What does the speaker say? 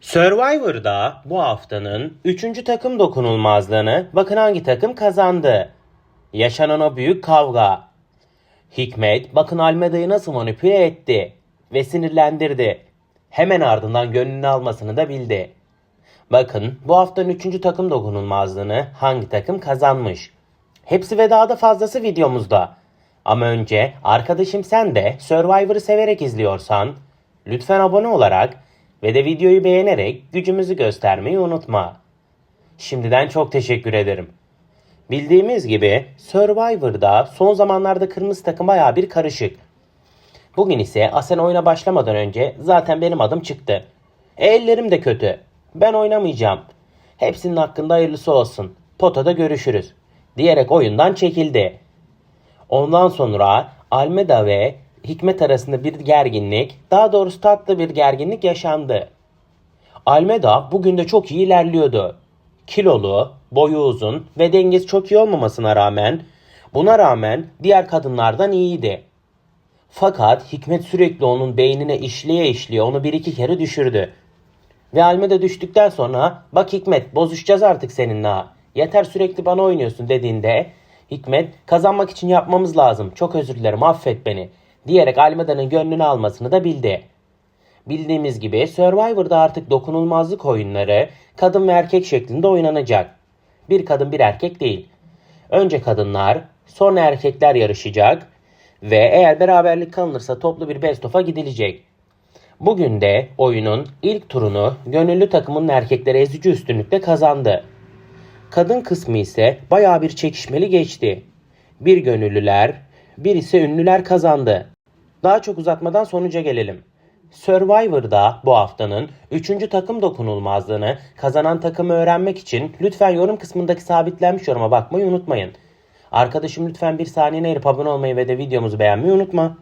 Survivor'da bu haftanın 3. takım dokunulmazlığını bakın hangi takım kazandı. Yaşanan o büyük kavga. Hikmet bakın Almeda'yı nasıl manipüle etti ve sinirlendirdi. Hemen ardından gönlünü almasını da bildi. Bakın bu haftanın 3. takım dokunulmazlığını hangi takım kazanmış. Hepsi ve daha da fazlası videomuzda. Ama önce arkadaşım sen de Survivor'ı severek izliyorsan lütfen abone olarak ve de videoyu beğenerek gücümüzü göstermeyi unutma. Şimdiden çok teşekkür ederim. Bildiğimiz gibi Survivor'da son zamanlarda kırmızı takım bayağı bir karışık. Bugün ise Asen oyuna başlamadan önce zaten benim adım çıktı. E, ellerim de kötü. Ben oynamayacağım. Hepsinin hakkında hayırlısı olsun. Potada görüşürüz. Diyerek oyundan çekildi. Ondan sonra Almeda ve Hikmet arasında bir gerginlik, daha doğrusu tatlı bir gerginlik yaşandı. Almeda bugün de çok iyi ilerliyordu. Kilolu, boyu uzun ve dengesi çok iyi olmamasına rağmen buna rağmen diğer kadınlardan iyiydi. Fakat Hikmet sürekli onun beynine işleye işleye onu bir iki kere düşürdü. Ve Almeda düştükten sonra bak Hikmet bozuşacağız artık seninle ha. Yeter sürekli bana oynuyorsun dediğinde Hikmet kazanmak için yapmamız lazım. Çok özür dilerim affet beni. Diyerek Almeda'nın gönlünü almasını da bildi. Bildiğimiz gibi Survivor'da artık dokunulmazlık oyunları kadın ve erkek şeklinde oynanacak. Bir kadın bir erkek değil. Önce kadınlar, sonra erkekler yarışacak ve eğer beraberlik kalınırsa toplu bir best of'a gidilecek. Bugün de oyunun ilk turunu gönüllü takımın erkekleri ezici üstünlükle kazandı. Kadın kısmı ise bayağı bir çekişmeli geçti. Bir gönüllüler, bir ise ünlüler kazandı. Daha çok uzatmadan sonuca gelelim. Survivor'da bu haftanın 3. takım dokunulmazlığını kazanan takımı öğrenmek için lütfen yorum kısmındaki sabitlenmiş yoruma bakmayı unutmayın. Arkadaşım lütfen bir saniyene ayırıp abone olmayı ve de videomuzu beğenmeyi unutma.